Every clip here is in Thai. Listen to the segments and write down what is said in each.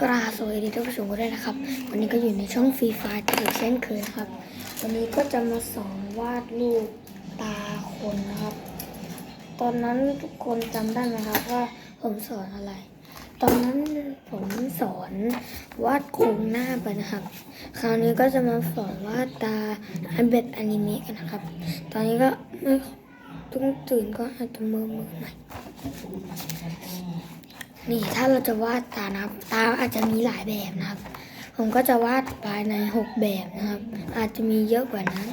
กราสวัสดีท่านผู้ชมกันด้วยนะครับ วันนี้ก็อยู่ในช่องฟรีไฟร์อีกเช่นเคยนะครับ วันนี้ก็จะมาสอนวาดรูปตาคนนะครับ ตอนนั้นทุกคนจำได้ไหมครับว่าผมสอนอะไร ตอนนั้นผมสอนวาดโครงหน้าไปนะครับ คราวนี้ก็จะมาสอนวาดตาอันแบบอนิเมะกันนะครับ ตอนนี้ก็ไม่ต้องตื่นก็อาจจะมือมือใหน่ นี่ถ้าเราจะวาดตานะครับ ตาอาจจะมีหลายแบบนะครับ ผมก็จะวาดภายในหกแบบนะครับ อาจจะมีเยอะกว่านั้น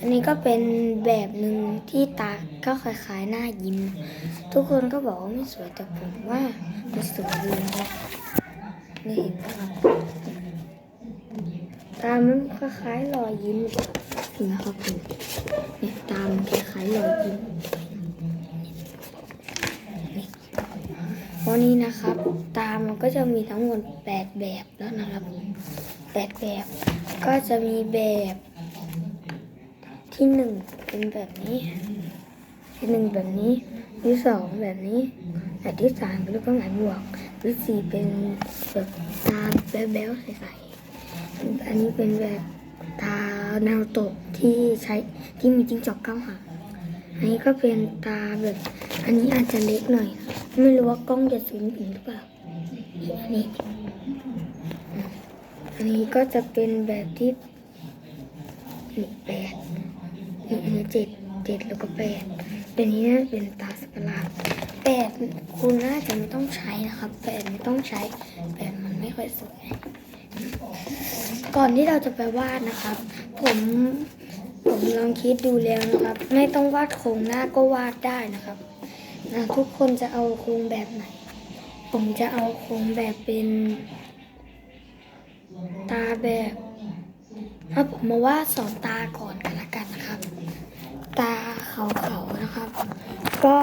อันนี้ก็เป็นแบบหนึ่งที่ตาก็คล้ายๆหน้ายิ้ม ทุกคนก็บอกว่าไม่สวยแต่ผมว่ามันสวยดีนะครับนี่เห็นไหมครับตามันคล้ายๆรอยยิ้มเห็นะครับผมเนี่ยตามันคล้ายๆรอยยิ้ม วันนี้นะครับ ตามัน ก็จะมีทั้งหมดแปดแบบแล้วนะครับแปดแบบ ก็จะมีแบบที่หนึ่งเป็นแบบนี้ ที่หนึ่งแบบนี้ ที่สองแบบนี้แบบที่สามเป็นรูปเครื่องหมายบวกที่สี่เป็นแบบตาแบ๊วๆใสๆอันนี้เป็นแบบตาแนวตะที่ใช้ที่มีจิ้งจอกเก้าหางอันนี้ก็เป็นตาแบบ อันนี้อาจจะเล็กหน่อย ไม่รู้ว่ากล้องจะซูมถึงหรือเปล่า นนี้อันนี้ก็จะเป็นแบบที่นี่แปดนี่อันนี้เจ็ดเจ็ดแล้วก็แปดแต่นี้น่าเป็นตาสปาราแปดคุณน่าจะไม่ต้องใช้นะครับแปดไม่ต้องใช้แปดมันไม่ค่อยสวยก่อนที่เราจะไปวาดนะครับ ผมผมลองคิดดูแล้วนะครับ ไม่ต้องวาดโครงหน้าก็วาดได้นะครับนะทุกคนจะเอาโครงแบบไหน ผมจะเอาโครงแบบเป็นตาแบบเอาผมมาวาดสองตาก่อนกันละกันนะครับ ตาเขาๆนะครับ ก็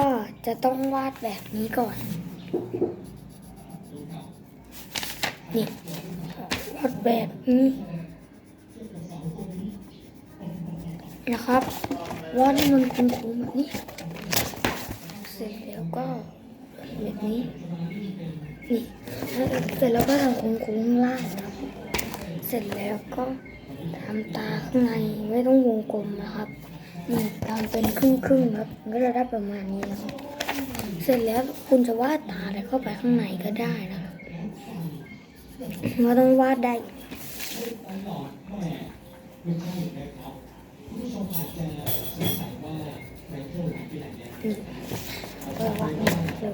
จะต้องวาดแบบนี้ก่อนนี่วาดแบบนี้นะครับวาดให้มันคุ้มๆแบบนี้ เสร็จแล้วก็แบบนี้ นี่เสร็จแล้วก็ทำโค้งๆข้งล่างครับ เสร็จแล้วก็ทำตาข้างในไม่ต้องวงกลมนะครับนี่ทำเป็นครึ่งๆครับมันก็จะได้ประมาณนี้นะครับเสร็จแล้วคุณจะวาดตาอะไรเข้าไปข้างในก็ได้นะครับไม่ต้องวาดได้นี่ก็วาดนี่เลย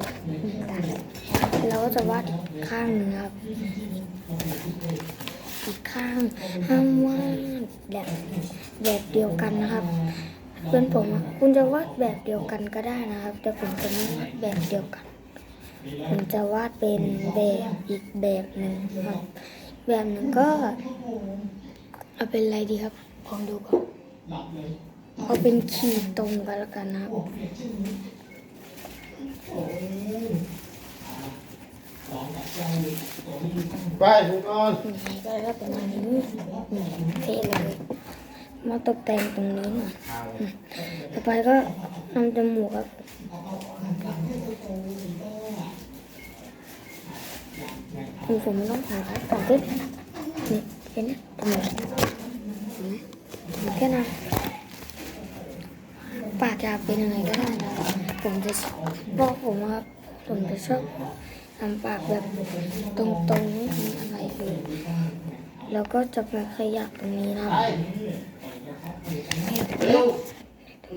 ตัด แล้วก็จะวาดอีกข้างหนึ่งครับอีกข้างห้ามวาดแบบแบบเดียวกันนะครับเพื่อนผมคุณจะวาดแบบเดียวกันก็ได้นะครับ แต่ผมจะไม่วาดแบบเดียวกัน ผมจะวาดเป็นแบบอีกแบบหนึ่งครับ แบบหนึ่งก็เอาเป็นอะไรดีครับลองดูก่อนเอาเป็นขีดตรงกันแล้วกันนะครับ ไปคุณก่อนนี่ก็ไประมาณนี้เท่เลยมาตกแต่งตรงนี้หน่อยต่อไปก็ทำจมูกครับอืมผมไม่ต้องผ่าครับต่อขึ้นนี่เห็นไหมจมูกเห็นไหมจมูกแค่นั้นปากจะเป็นยังไงก็ได้นะผมจะบอกผมว่าผมจะชอบ ทำปากแบบตรงๆไม่ทำอะไรเลยแล้วก็จะมาขยับตรงนี้นะครับเร็ว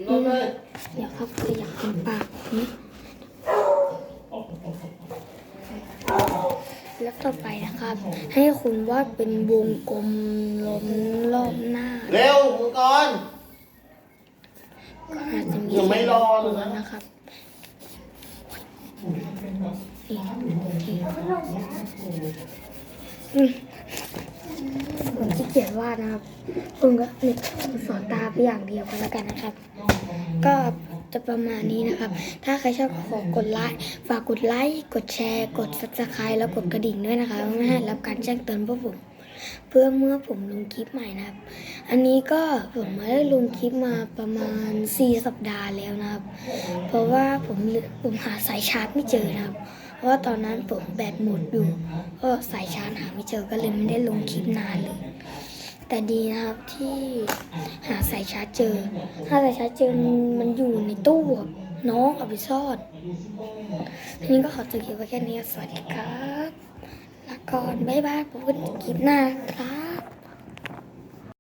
ลงเลยเดี๋ยวครับขยับตรงปากนี้แล้วต่อไปนะครับ ให้คุณวาดเป็นวงกลมล้อมรอบหน้า เร็วคุณก่อนก็อาจจะมียังไม่รอเลยนะนะครับนี่นี่อืม ผมขี้เกียจวาดนะครับ ผมก็นี่สอนตาไปอย่างเดียวกันแล้วกันนะครับ ก็จะประมาณนี้นะครับ ถ้าใครชอบขอกดไลค์ ฝากกดไลค์ กดแชร์ กด subscribe แล้วกดกระดิ่งด้วยนะคะเพื่อให้รับการแจ้งเตือนพวกผม เพื่อเมื่อผมลงคลิปใหม่นะครับ อันนี้ก็ผมไม่ได้ลงคลิปมาประมาณ 4 สัปดาห์แล้วนะครับ เพราะว่าผมผมหาสายชาร์จไม่เจอนะครับ เพราะว่าตอนนั้นผมแบตหมดอยู่ก็สายชาร์จหาไม่เจอก็เลยไม่ได้ลงคลิปนานเลย แต่ดีนะครับที่หาสายชาร์จเจอ ถ้าสายชาร์จเจอมันอยู่ในตู้น้องเอาไปซ่อนทีนี้ก็ขอจบคลิปไว้แค่นี้สวัสดีครับลาก่อนบ๊ายบายพบกันคลิปหน้าครับ